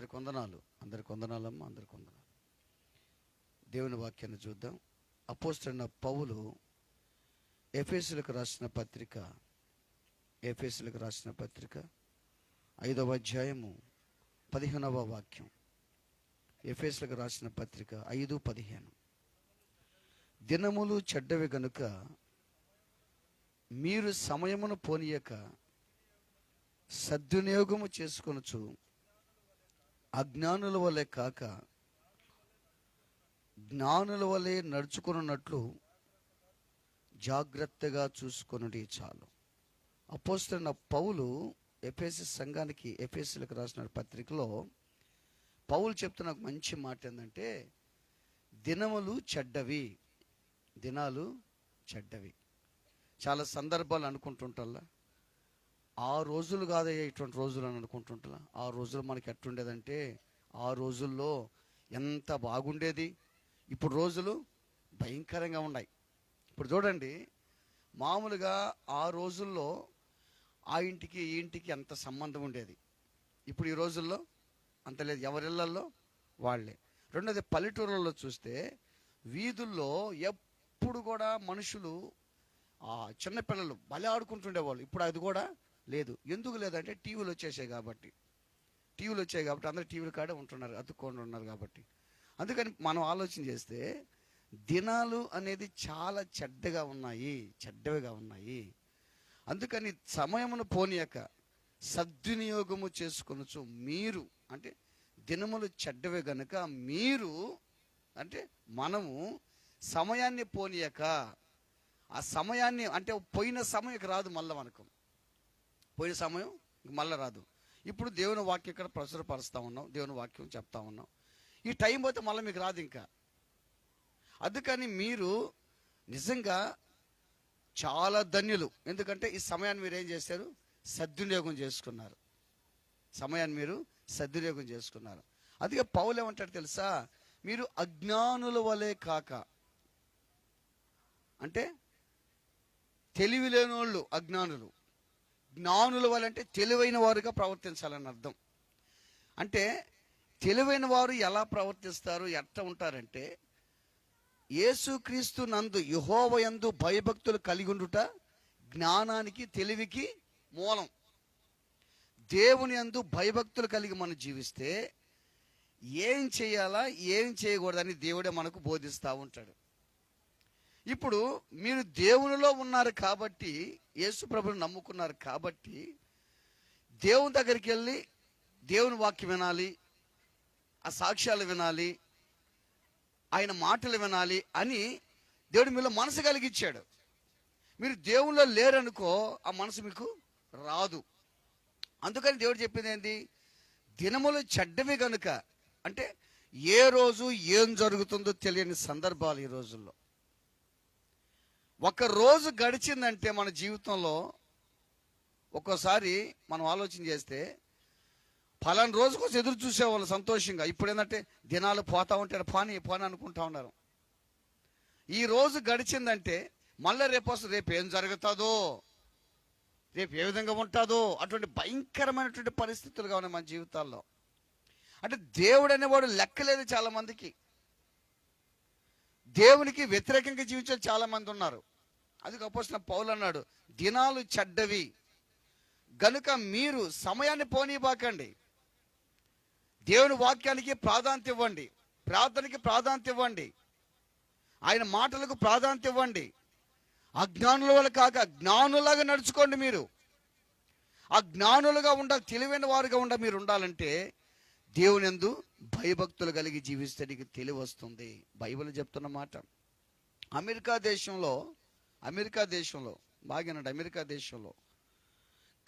అందరికి వందనాలు అందరికి వందనాలమ్మ అందరికి వందనాలు దేవుని వాక్యాన్ని చూద్దాం. అపోస్తున్న పౌలు ఎఫేసులకు రాసిన పత్రిక ఎఫేసులకు రాసిన పత్రిక ఐదవ అధ్యాయము పదిహేనవ వాక్యం. ఎఫేసులకు రాసిన పత్రిక ఐదు పదిహేను. దినములు చెడ్డవి గనుక మీరు సమయమును పోనీయక సద్వినియోగము చేసుకొనుచు అజ్ఞానుల వలె కాక జ్ఞానుల వలె నడుచుకున్నట్లు జాగ్రత్తగా చూసుకొనుడి చాలు. అపోస్తున్న పౌలు ఎఫేసి సంఘానికి ఎఫేసులకు రాసిన పత్రికలో పౌలు చెప్తున్న ఒక మంచి మాట ఏంటంటే దినములు చెడ్డవి దినాలు చెడ్డవి. చాలా సందర్భాలు అనుకుంటుంటల్లా ఆ రోజులు కాదయ్యా ఇటువంటి రోజులు అని అనుకుంటుంటా ఆ రోజులు మనకి ఎట్టుండేదంటే ఆ రోజుల్లో ఎంత బాగుండేది. ఇప్పుడు రోజులు భయంకరంగా ఉన్నాయి. ఇప్పుడు చూడండి మామూలుగా ఆ రోజుల్లో ఆ ఇంటికి ఈ ఇంటికి ఎంత సంబంధం ఉండేది. ఇప్పుడు ఈ రోజుల్లో అంత లేదు. ఎవరిళ్ళల్లో? వాళ్ళే. రెండోది పల్లెటూరులలో చూస్తే వీధుల్లో ఎప్పుడు కూడా మనుషులు ఆ చిన్నపిల్లలు బలి ఆడుకుంటుండేవాళ్ళు. ఇప్పుడు అది కూడా లేదు. ఎందుకు లేదంటే టీవీలు వచ్చేసాయి కాబట్టి. టీవీలు వచ్చాయి కాబట్టి అందరూ టీవీల కాడే ఉంటున్నారు అతుక్కొని ఉన్నారు కాబట్టి. అందుకని మనం ఆలోచన చేస్తే దినాలు అనేది చాలా చెడ్డగా ఉన్నాయి చెడ్డవిగా ఉన్నాయి. అందుకని సమయమును పోనీయక సద్వినియోగము చేసుకొనొచ్చు మీరు అంటే దినములు చెడ్డవే గనుక మీరు అంటే మనము సమయాన్ని పోనీయక ఆ సమయాన్ని అంటే పోయిన సమయం రాదు మళ్ళీ మనకు. పోయిన సమయం మళ్ళీ రాదు. ఇప్పుడు దేవుని వాక్యం ఇక్కడ ప్రచురపరుస్తూ ఉన్నాం దేవుని వాక్యం చెప్తా ఉన్నాం. ఈ టైం పోతే మళ్ళీ మీకు రాదు ఇంకా. అందుకని మీరు నిజంగా చాలా ధన్యులు. ఎందుకంటే ఈ సమయాన్ని మీరు ఏం చేశారు? సద్వినియోగం చేసుకున్నారు. సమయాన్ని మీరు సద్వినియోగం చేసుకున్నారు. అందుకే పౌలు ఏమంటాడు తెలుసా? మీరు అజ్ఞానుల వలె కాక. అంటే తెలివి లేని వాళ్ళు అజ్ఞానులు. జ్ఞానుల వల్ల అంటే తెలివైన వారుగా ప్రవర్తించాలని అర్థం. అంటే తెలివైన వారు ఎలా ప్రవర్తిస్తారు ఎట్లా ఉంటారంటే యేసుక్రీస్తు నందు యుహోవయందు భయభక్తులు కలిగి ఉండుట జ్ఞానానికి తెలివికి మూలం. దేవుని యందు భయభక్తులు కలిగి మనం జీవిస్తే ఏం చేయాలా ఏం చేయకూడదని దేవుడే మనకు బోధిస్తూ ఉంటాడు. ఇప్పుడు మీరు దేవునిలో ఉన్నారు కాబట్టి యేసు ప్రభుని నమ్ముకున్నారు కాబట్టి దేవుని దగ్గరికి వెళ్ళి దేవుని వాక్యం వినాలి ఆ సాక్ష్యాలు వినాలి ఆయన మాటలు వినాలి అని దేవుడు మీలో మనసు కలిగించాడు. మీరు దేవునిలో లేరనుకో ఆ మనసు మీకు రాదు. అందుకని దేవుడు చెప్పింది ఏంటి దినములు చెడ్డవి గనుక అంటే ఏ రోజు ఏం జరుగుతుందో తెలియని సందర్భాలు ఈ రోజుల్లో. ఒక రోజు గడిచిందంటే మన జీవితంలో ఒక్కోసారి మనం ఆలోచన చేస్తే ఫలాని రోజు కోసం ఎదురు చూసేవాళ్ళు సంతోషంగా ఇప్పుడు ఏంటంటే దినాలు పోతా ఉంటారు పాని పోని అనుకుంటా ఉన్నారు. ఈ రోజు గడిచిందంటే మళ్ళీ రేపు వస్తుంది రేపు ఏం జరుగుతుందో రేపు ఏ విధంగా ఉంటుందో అటువంటి భయంకరమైనటువంటి పరిస్థితులుగా ఉన్నాయి మన జీవితాల్లో. అంటే దేవుడు అనేవాడు లెక్కలేదు చాలా మందికి దేవునికి వ్యతిరేకంగా జీవించే చాలా మంది ఉన్నారు. అది అపోసిన పౌలు అన్నాడు దినాలు చెడ్డవి. గనుక మీరు సమయాన్ని పోనీబాకండి దేవుని వాక్యానికి ప్రాధాన్యత ఇవ్వండి. ప్రార్థనకి ప్రాధాన్యత ఇవ్వండి. ఆయన మాటలకు ప్రాధాన్యత ఇవ్వండి. అజ్ఞానుల వల్ల కాక జ్ఞానులాగా నడుచుకోండి మీరు. ఆ జ్ఞానులుగా ఉండాలి తెలివైన వారుగా ఉండ మీరు ఉండాలంటే దేవుని ఎందు భయభక్తులు కలిగి జీవిస్తే నీకు తెలివి వస్తుంది బైబిల్ చెప్తున్న మాట. అమెరికా దేశంలో అమెరికా దేశంలో బాగానండి అమెరికా దేశంలో.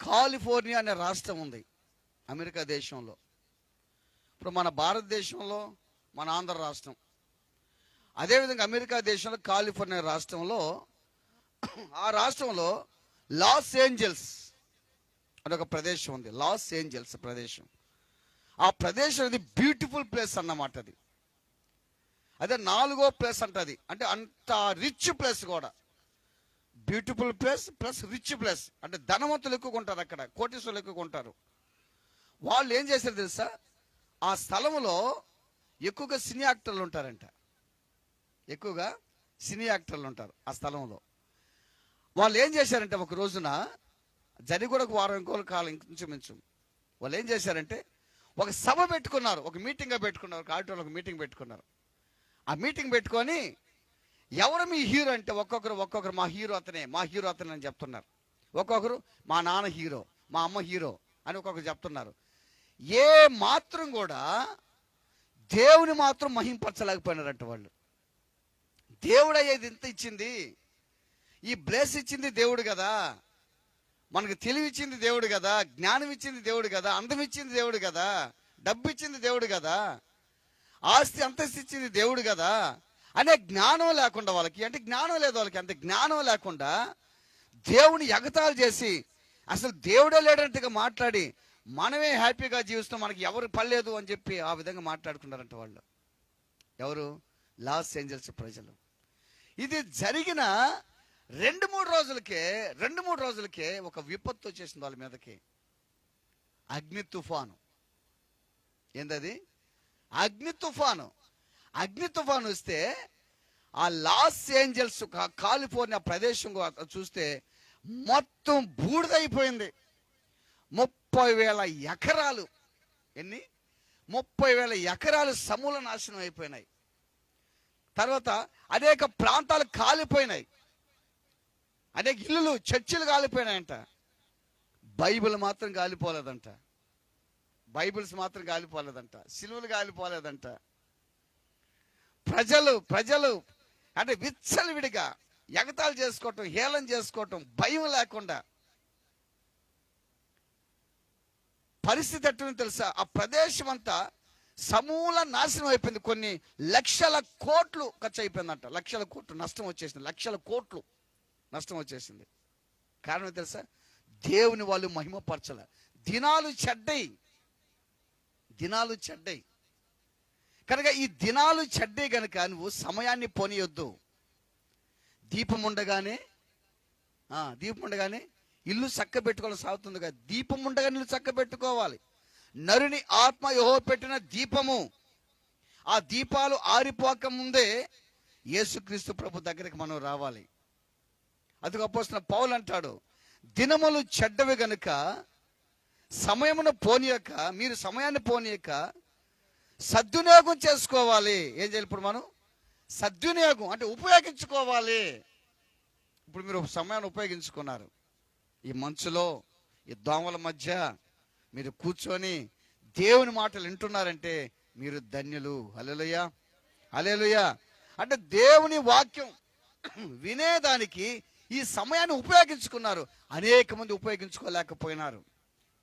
కాలిఫోర్నియా అనే రాష్ట్రం ఉంది అమెరికా దేశంలో. ఇప్పుడు మన భారతదేశంలో మన ఆంధ్ర రాష్ట్రం. అదేవిధంగా అమెరికా దేశంలో కాలిఫోర్నియా రాష్ట్రంలో ఆ రాష్ట్రంలో లాస్ ఏంజల్స్ అని ఒక ప్రదేశం ఉంది. లాస్ ఏంజల్స్ ప్రదేశం. ఆ ప్రదేశం అనేది బ్యూటిఫుల్ ప్లేస్ అన్నమాట అది. అదే నాలుగో ప్లేస్ అంటది అంటే అంత రిచ్ ప్లేస్ కూడా. Beautiful place plus rich place. అంటే ధనవంతులు ఎక్కువ ఉంటారు అక్కడ కోటీశ్వరులు ఎక్కువ ఉంటారు. వాళ్ళు ఏం చేశారు తెలుసా? ఆ స్థలంలో ఎక్కువగా సినీ యాక్టర్లు ఉంటారంట. ఎక్కువగా సినీ యాక్టర్లు ఉంటారు ఆ స్థలంలో. వాళ్ళు ఏం చేశారంటే ఒక రోజున జరిగూడకు కూడా ఒక వారం ఇంకోల కాలం ఇంచుమించు వాళ్ళు ఏం చేశారంటే ఒక సభ పెట్టుకున్నారు ఒక మీటింగ్గా పెట్టుకున్నారు ఒక ఆటోలో ఒక మీటింగ్ పెట్టుకున్నారు. ఆ మీటింగ్ పెట్టుకొని ఎవరు మీ హీరో అంటే ఒక్కొక్కరు ఒక్కొక్కరు మా హీరో అతనే మా హీరో అతనే అని చెప్తున్నారు. ఒక్కొక్కరు మా నాన్న హీరో మా అమ్మ హీరో అని ఒక్కొక్కరు చెప్తున్నారు. ఏ మాత్రం కూడా దేవుని మాత్రం మహింపరచలేకపోయినారంట వాళ్ళు. దేవుడు అయ్యేది ఇంత ఇచ్చింది. ఈ బ్లెస్ ఇచ్చింది దేవుడు కదా. మనకు తెలివి ఇచ్చింది దేవుడు కదా. జ్ఞానం ఇచ్చింది దేవుడు కదా. అందం ఇచ్చింది దేవుడు కదా. డబ్బు ఇచ్చింది దేవుడు కదా. ఆస్తి అంతస్తు ఇచ్చింది దేవుడు కదా. అనే జ్ఞానం లేకుండా వాళ్ళకి అంటే జ్ఞానం లేదు వాళ్ళకి అంత జ్ఞానం లేకుండా దేవుని ఎగతాలు చేసి అసలు దేవుడే లేడంటగా మాట్లాడి మనమే హ్యాపీగా జీవిస్తాం మనకి ఎవరు పర్లేదు అని చెప్పి ఆ విధంగా మాట్లాడుకున్నారంట వాళ్ళు. ఎవరు? లాస్ ఏంజల్స్ ప్రజలు. ఇది జరిగిన రెండు మూడు రోజులకే రెండు మూడు రోజులకే ఒక విపత్తు వచ్చేసింది వాళ్ళ మీదకి. అగ్ని తుఫాను. ఏందది? అగ్ని తుఫాను. అగ్ని తుఫాను వస్తే ఆ లాస్ ఏంజల్స్ కాలిఫోర్నియా ప్రదేశం చూస్తే మొత్తం బూడిదైపోయింది. ముప్పై వేల ఎకరాలు. ఎన్ని? ముప్పై వేల ఎకరాలు సమూల నాశనం అయిపోయినాయి. తర్వాత అనేక ప్రాంతాలు కాలిపోయినాయి. అనేక ఇల్లులు చర్చిలు కాలిపోయినాయంట. బైబిల్ మాత్రం కాలిపోలేదంట. బైబిల్స్ మాత్రం కాలిపోలేదంట. సిలువలు కాలిపోలేదంట. ప్రజలు ప్రజలు అంటే విచ్చలవిడిగా ఎగతాలు చేసుకోవటం హేళన చేసుకోవటం భయం లేకుండా. పరిస్థితి ఎట్టుందో తెలుసా? ఆ ప్రదేశం అంతా సమూల నాశనం అయిపోయింది. కొన్ని లక్షల కోట్లు ఖర్చు అయిపోయిందంట. లక్షల కోట్లు నష్టం వచ్చేసింది. లక్షల కోట్లు నష్టం వచ్చేసింది. కారణం తెలుసా? దేవుని వాళ్ళు మహిమపరచల. దినాలు చెడ్డయి. దినాలు చెడ్డయి. కనుక ఈ దినాలు చెడ్డే గనుక నువ్వు సమయాన్ని పోనీయొద్దు. దీపం ఉండగానే దీపం ఉండగానే ఇల్లు చక్క పెట్టుకోవాలి సాగుతుంది కదా. దీపం ఉండగానే ఇల్లు చక్క పెట్టుకోవాలి. నరుని ఆత్మ యహో పెట్టిన దీపము. ఆ దీపాలు ఆరిపోక ముందే యేసుక్రీస్తు ప్రభు దగ్గరికి మనం రావాలి. అది గొప్ప పౌలు అంటాడు దినములు చెడ్డవి గనుక సమయమును పోనీయక మీరు సమయాన్ని పోనీయక సద్వినియోగం చేసుకోవాలి. ఏం చేయాలి ఇప్పుడు మనం? సద్వినియోగం అంటే ఉపయోగించుకోవాలి. ఇప్పుడు మీరు సమయాన్ని ఉపయోగించుకున్నారు. ఈ మంచులో ఈ దోమల మధ్య మీరు కూర్చొని దేవుని మాటలు వింటున్నారంటే మీరు ధన్యులు. అలెలుయ అలెలుయ అంటే దేవుని వాక్యం వినేదానికి ఈ సమయాన్ని ఉపయోగించుకున్నారు. అనేక మంది ఉపయోగించుకోలేకపోయినారు.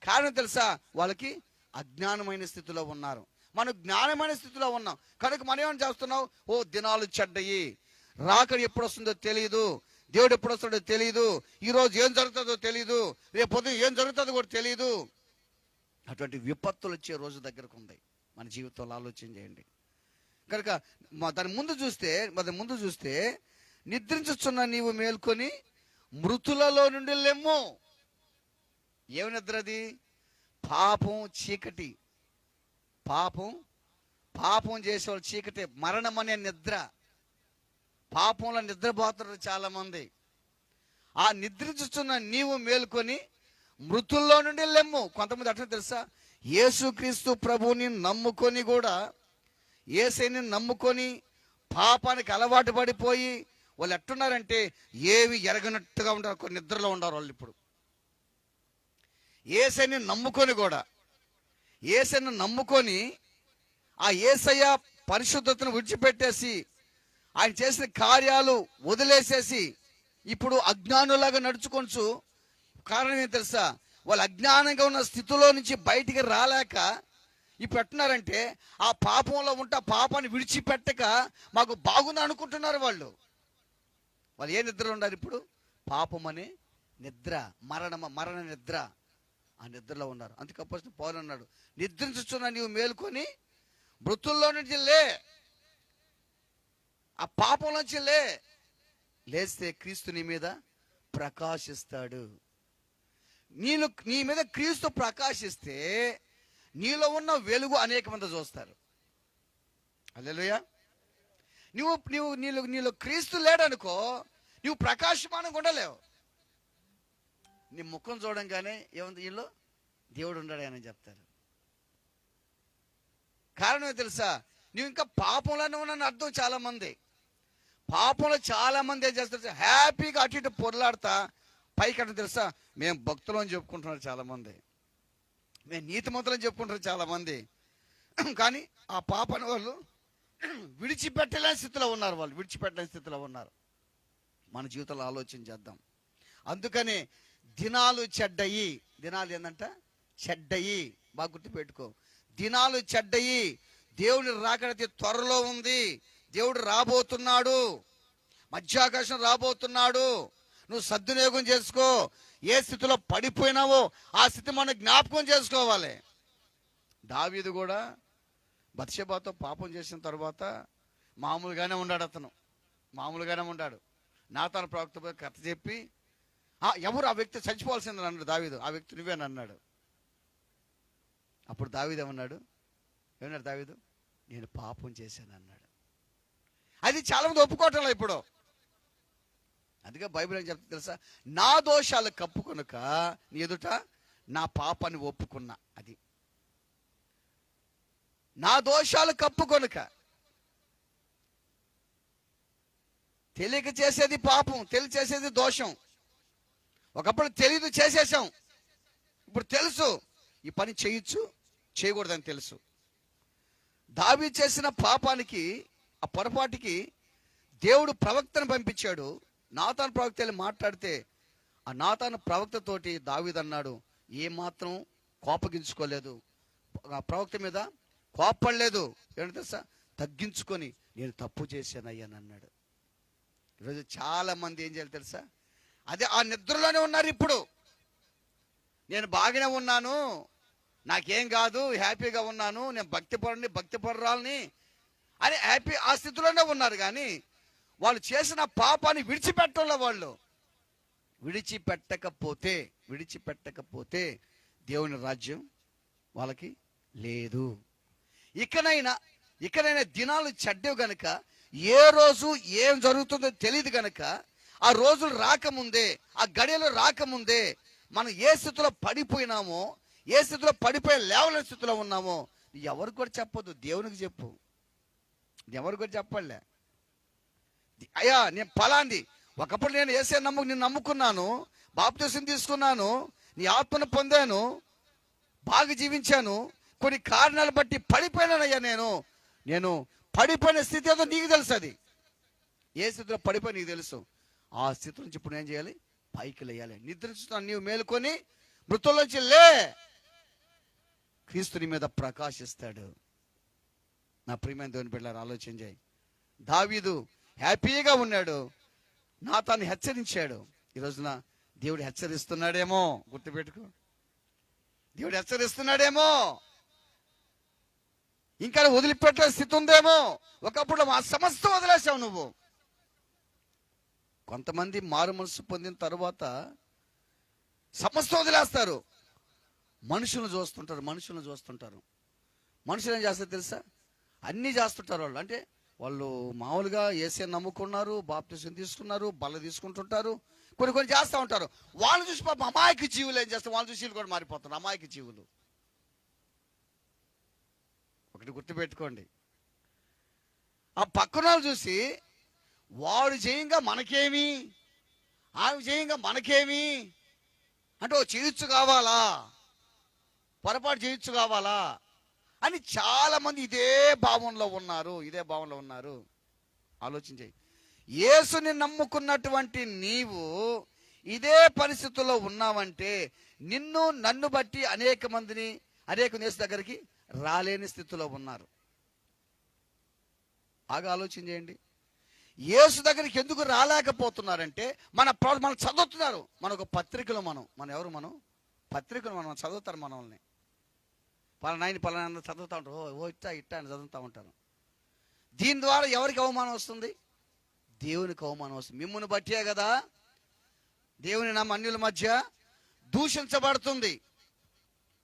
కారణం తెలుసా? వాళ్ళకి అజ్ఞానమైన స్థితిలో ఉన్నారు. మనం జ్ఞానమైన స్థితిలో ఉన్నాం. కనుక మనం ఏమని చేస్తున్నాం ఓ దినాలు చెడ్డయి. రాక ఎప్పుడు వస్తుందో తెలియదు దేవుడు ఎప్పుడు వస్తాడో తెలియదు ఈరోజు ఏం జరుగుతుందో తెలియదు రేపు పొద్దున ఏం జరుగుతుందో కూడా తెలియదు అటువంటి విపత్తులు వచ్చే రోజు దగ్గరకు ఉంది. మన జీవితంలో ఆలోచన చేయండి. కనుక మా- దాని ముందు చూస్తే దాని ముందు చూస్తే నిద్రించుచున్న నీవు మేల్కొని మృతులలో నుండి లెమ్ము. ఏమి నిద్ర అది? పాపం చీకటి. పాపం పాపం చేసేవాళ్ళు చీకటి మరణం అనే నిద్ర. పాపంలో నిద్రపోతున్నారు చాలామంది. ఆ నిద్రించుతున్న నీవు మేల్కొని మృతుల్లో నుండి లెమ్ము. కొంతమంది అట్లా తెలుసా? యేసుక్రీస్తు ప్రభువుని నమ్ముకొని కూడా ఏసైని నమ్ముకొని పాపానికి అలవాటు పడిపోయి వాళ్ళు ఎట్టున్నారంటే ఏవి ఎరగనట్టుగా ఉంటారు నిద్రలో ఉన్నారు వాళ్ళు ఇప్పుడు. ఏసైని నమ్ముకొని కూడా ఏసైని నమ్ముకొని ఆ ఏసయ్య పరిశుద్ధతను విడిచిపెట్టేసి ఆయన చేసిన కార్యాలు వదిలేసేసి ఇప్పుడు అజ్ఞానులాగా నడుచుకొనచ్చు కారణం ఏం తెలుసా? వాళ్ళు అజ్ఞానంగా ఉన్న స్థితిలో నుంచి బయటికి రాలేక ఇప్పుడు ఎట్టున్నారంటే ఆ పాపంలో ఉంటే ఆ పాపాన్ని విడిచిపెట్టక మాకు బాగుంది అనుకుంటున్నారు వాళ్ళు. వాళ్ళు ఏ నిద్రలో ఉన్నారు ఇప్పుడు? పాపం అనే నిద్ర మరణ మరణ నిద్ర. ఆ నిద్రలో ఉన్నారు. అందుకే అపోస్తలుడు పౌలు అన్నాడు నిద్రించుచున్న నీవు మేలుకొని మృతుల్లో నుంచి లే. ఆ పాపం నుంచి లే. లేస్తే క్రీస్తు నీ మీద ప్రకాశిస్తాడు. నేను నీ మీద క్రీస్తు ప్రకాశిస్తే నీలో ఉన్న వెలుగు అనేక మంది చూస్తారు. అల్లెలుయా నువ్వు నువ్వు నీలో నీలో క్రీస్తు లేడనుకో నువ్వు ప్రకాశమానంగా ఉండలేవు. నీ ముఖం చూడంగానే ఏముంది వీళ్ళు? దేవుడు ఉండడు అని చెప్తారు. కారణం తెలుసా? నువ్వు ఇంకా పాపంలోనే ఉన్నాను అర్థం చాలా మంది పాపంలో చాలా మంది ఏం చేస్తారు హ్యాపీగా అటు ఇటు పొరలాడతా పైకి అంటే తెలుసా? మేము భక్తులు అని చెప్పుకుంటున్నారు చాలా మంది మేము నీతిమంతులని చెప్పుకుంటారు చాలా మంది కానీ ఆ పాపని వాళ్ళు విడిచిపెట్టలేని స్థితిలో ఉన్నారు వాళ్ళు. విడిచిపెట్టలేని స్థితిలో ఉన్నారు. మన జీవితంలో ఆలోచన చేద్దాం. అందుకని దినాలు చెడ్డయి. దినాలు ఏంటంట చెడ్డయి. బాగా గుర్తుపెట్టుకో. దినాలు చెడ్డయి. దేవుని రాకడైతే త్వరలో ఉంది. దేవుడు రాబోతున్నాడు. మధ్యాకాశం రాబోతున్నాడు. నువ్వు సద్వినియోగం చేసుకో. ఏ స్థితిలో పడిపోయినావో ఆ స్థితి మనం జ్ఞాపకం చేసుకోవాలి. దావీదు కూడా బత్సబాతో పాపం చేసిన తర్వాత మామూలుగానే ఉన్నాడు అతను. మామూలుగానే ఉన్నాడు. నా తన ప్రవక్త కథ చెప్పి ఎవరు ఆ వ్యక్తి చచ్చిపోవాల్సిందని అన్నాడు దావీదు. ఆ వ్యక్తి నువ్వేనన్నాడు అన్నాడు. అప్పుడు దావీదు ఏమన్నాడు? ఏమన్నాడు దావీదు? నేను పాపం చేశాను అన్నాడు. అది చాలామంది ఒప్పుకోవటంలో ఇప్పుడు. అందుకే బైబిల్ ఏం చెప్తే తెలుసా? నా దోషాలు కప్పుకొనుక నీ ఎదుట నా పాపాన్ని ఒప్పుకున్నా అది. నా దోషాలు కప్పుకొనుక. తెలియక చేసేది పాపం తెలియచేసేది దోషం. ఒకప్పుడు తెలియదు చేసేసాం ఇప్పుడు తెలుసు. ఈ పని చేయొచ్చు చేయకూడదని తెలుసు. దావి చేసిన పాపానికి ఆ పొరపాటుకి దేవుడు ప్రవక్తను పంపించాడు. నాతాను ప్రవక్త వెళ్ళి మాట్లాడితే ఆ నాతాను ప్రవక్తతోటి దావిదన్నాడు ఏమాత్రం కోపగించుకోలేదు. ఆ ప్రవక్త మీద కోపడలేదు ఏంటంటే తెలుసా? తగ్గించుకొని నేను తప్పు చేశానయ్యానన్నాడు ఈరోజు చాలా మంది ఏం చేయాలి తెలుసా? అదే ఆ నిద్రలోనే ఉన్నారు ఇప్పుడు. నేను బాగానే ఉన్నాను. నాకేం కాదు హ్యాపీగా ఉన్నాను. నేను భక్తి పరుని భక్తి పరురాలని అని హ్యాపీ ఆ స్థితిలోనే ఉన్నారు కానీ వాళ్ళు చేసిన పాపాన్ని విడిచిపెట్టడంలో వాళ్ళు. విడిచిపెట్టకపోతే విడిచిపెట్టకపోతే దేవుని రాజ్యం వాళ్ళకి లేదు. ఇకనైనా ఇకనైనా దినాలు చెడ్డవు గనక ఏ రోజు ఏం జరుగుతుందో తెలియదు గనక ఆ రోజులు రాకముందే ఆ గడియలు రాకముందే మనం ఏ స్థితిలో పడిపోయినామో ఏ స్థితిలో పడిపోయి లేవలేని స్థితిలో ఉన్నామో ఎవరికి కూడా చెప్పొద్దు. దేవునికి చెప్పు. ఎవరికి కూడా చెప్పలే. అయ్యా నేను పలాంది. ఒకప్పుడు నేను ఏసే నమ్ము నేను నమ్ముకున్నాను. బాప్తీసం తీసుకున్నాను. నీ ఆత్మను పొందాను. బాగా జీవించాను. కొన్ని కారణాలు బట్టి పడిపోయానయ్యా నేను. నేను పడిపోయిన స్థితి ఏదో నీకు తెలుసు అది. ఏ స్థితిలో పడిపోయి నీకు తెలుసు. ఆ స్థితి నుంచి ఇప్పుడు ఏం చేయాలి? పైకి లేయాలి. నిద్రించుతాను నీవు మేలుకొని మృతుల్లోంచి లే. క్రీస్తుని మీద ప్రకాశిస్తాడు. నా ప్రియమైన దేవుని బిడ్డారు ఆలోచన చేయి. దావీదు హ్యాపీగా ఉన్నాడు. నా తాను హెచ్చరించాడు. ఈ రోజున దేవుడు హెచ్చరిస్తున్నాడేమో. గుర్తుపెట్టుకో. దేవుడు హెచ్చరిస్తున్నాడేమో. ఇంకా వదిలిపెట్టే స్థితి ఉందేమో. ఒకప్పుడు మా సమస్త వదిలేసావు నువ్వు. కొంతమంది మారు మనసు పొందిన తర్వాత సమస్త వదిలేస్తారు. మనుషులను చూస్తుంటారు మనుషులను చూస్తుంటారు. మనుషులు ఏం చేస్తారు తెలుసా? అన్నీ చేస్తుంటారు వాళ్ళు. అంటే వాళ్ళు మామూలుగా ఏసీ నమ్ముకున్నారు బాప్టిజం తీసుకున్నారు బల్ల తీసుకుంటుంటారు కొన్ని కొన్ని చేస్తూ ఉంటారు. వాళ్ళు చూసి పాపం అమాయక జీవులు ఏం చేస్తారు? వాళ్ళు చూసి కూడా మారిపోతారు అమాయక జీవులు. ఒకటి గుర్తుపెట్టుకోండి. ఆ పక్కన వాళ్ళు చూసి వాడు చేయంగా మనకేమి? ఆమె చేయంగా మనకేమి? అంటే ఓ చేయొచ్చు కావాలా? పొరపాటు చేయొచ్చు కావాలా? అని చాలా మంది ఇదే భావంలో ఉన్నారు ఇదే భావంలో ఉన్నారు. ఆలోచించే. యేసుని నమ్ముకున్నటువంటి నీవు ఇదే పరిస్థితుల్లో ఉన్నావంటే నిన్ను నన్ను బట్టి అనేక మందిని అనేక దేశ దగ్గరికి రాలేని స్థితిలో ఉన్నారు. బాగా ఆలోచన చేయండి యేసు దగ్గరికి ఎందుకు రాలేకపోతున్నారంటే మన ప్ర- మనం చదువుతున్నారు. మన ఒక పత్రికలు మనం మనం ఎవరు మనం? పత్రికలు మనం చదువుతారు మనల్ని. పలానాయని పలానా చదువుతూ ఉంటారు. ఓ ఓ ఇట్టా ఇట్టా అని చదువుతూ ఉంటారు. దీని ద్వారా ఎవరికి అవమానం వస్తుంది? దేవునికి అవమానం వస్తుంది. మిమ్మల్ని బట్టే కదా దేవుని నా అన్యుల మధ్య దూషించబడుతుంది.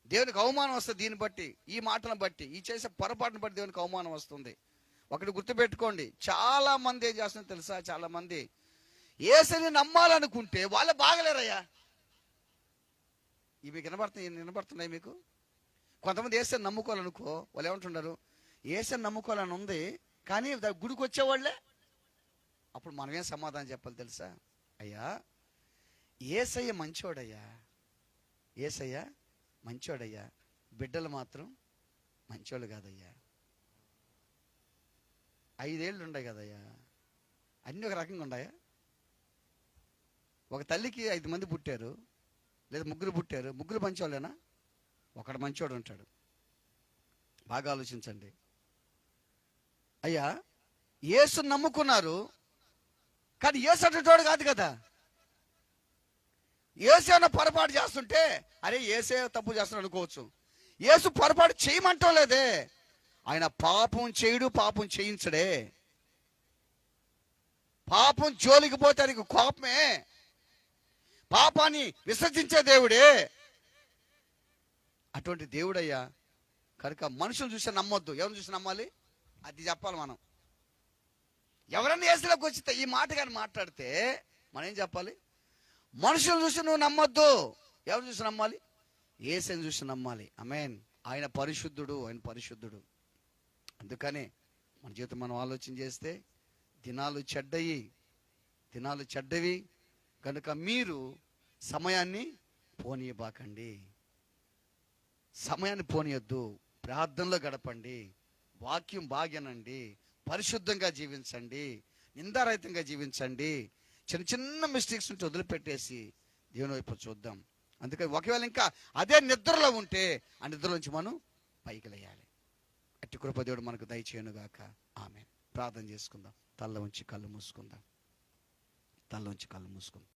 దేవునికి అవమానం వస్తుంది దీన్ని బట్టి ఈ మాటను బట్టి ఈ చేసే పొరపాటును బట్టి దేవునికి అవమానం వస్తుంది. ఒకటి గుర్తుపెట్టుకోండి. చాలా మంది ఏం చేస్తున్నారు తెలుసా? చాలా మంది ఏసని నమ్మాలనుకుంటే వాళ్ళే బాగలేరయ్యా. ఇవి వినబడుతున్నాయి వినబడుతున్నాయి మీకు? కొంతమంది ఏసని నమ్ముకోవాలనుకో వాళ్ళు ఏమంటున్నారు ఏసని నమ్ముకోవాలని ఉంది కానీ గుడికి వచ్చేవాళ్ళే? అప్పుడు మనమేం సమాధానం చెప్పాలి తెలుసా? అయ్యా ఏసయ్య మంచోడయ్యా. ఏసయ్య మంచోడయ్యా. బిడ్డలు మాత్రం మంచోళ్ళు కాదయ్యా. ఐదేళ్ళు ఉండయి కదయ్యా. అన్నీ ఒక రకంగా ఉన్నాయా ఒక తల్లికి ఐదు మంది పుట్టారు లేదా ముగ్గురు పుట్టారు ముగ్గురు మంచోళ్ళేనా? ఒకడు మంచోడు ఉంటాడు. బాగా ఆలోచించండి. అయ్యా యేసు నమ్ముకున్నారు కానీ యేసు అటువంటి కాదు కదా. ఏసు ఏమైనా పొరపాటు చేస్తుంటే అరే ఏసే తప్పు చేస్తున్నాడు అనుకోవచ్చు. యేసు పొరపాటు చేయమంటం లేదే. ఆయన పాపం చేయుడు పాపం చేయించడే. పాపం జోలికి పోతే ఆయనకు కోపమే. పాపాన్ని విసర్జించే దేవుడే. అటువంటి దేవుడయ్యా కనుక మనుషులు చూసి నమ్మొద్దు. ఎవరిని చూసి నమ్మాలి? అది చెప్పాలి మనం. ఎవరన్నా ఏసులోకి వచ్చి ఈ మాట కానీ మాట్లాడితే మనం ఏం చెప్పాలి? మనుషులు చూసి నువ్వు నమ్మొద్దు. ఎవరు చూసి నమ్మాలి? ఏసని చూసి నమ్మాలి. అమేన్ ఆయన పరిశుద్ధుడు ఆయన పరిశుద్ధుడు. అందుకనే మన జీవితం మనం ఆలోచన చేస్తే దినాలు చెడ్డయి దినాలు చెడ్డవి. కనుక మీరు సమయాన్ని పోనీయబాకండి. సమయాన్ని పోనీయొద్దు. ప్రార్థనలో గడపండి. వాక్యం బాగేనండి. పరిశుద్ధంగా జీవించండి. నిందారహితంగా జీవించండి. చిన్న చిన్న మిస్టేక్స్ ఉంటే వదిలిపెట్టేసి దేవుని వైపు చూద్దాం. అందుకని ఒకవేళ ఇంకా అదే నిద్రలో ఉంటే ఆ నిద్రలోంచి మనం పైకి లేయాలి. అట్టి కృపదేవుడు మనకు దయచేయనుగాక. ఆమె ప్రార్థన చేసుకుందాం. తల్ల ఉంచి కళ్ళు మూసుకుందాం. తల్ల ఉంచి కళ్ళు మూసుకుందాం.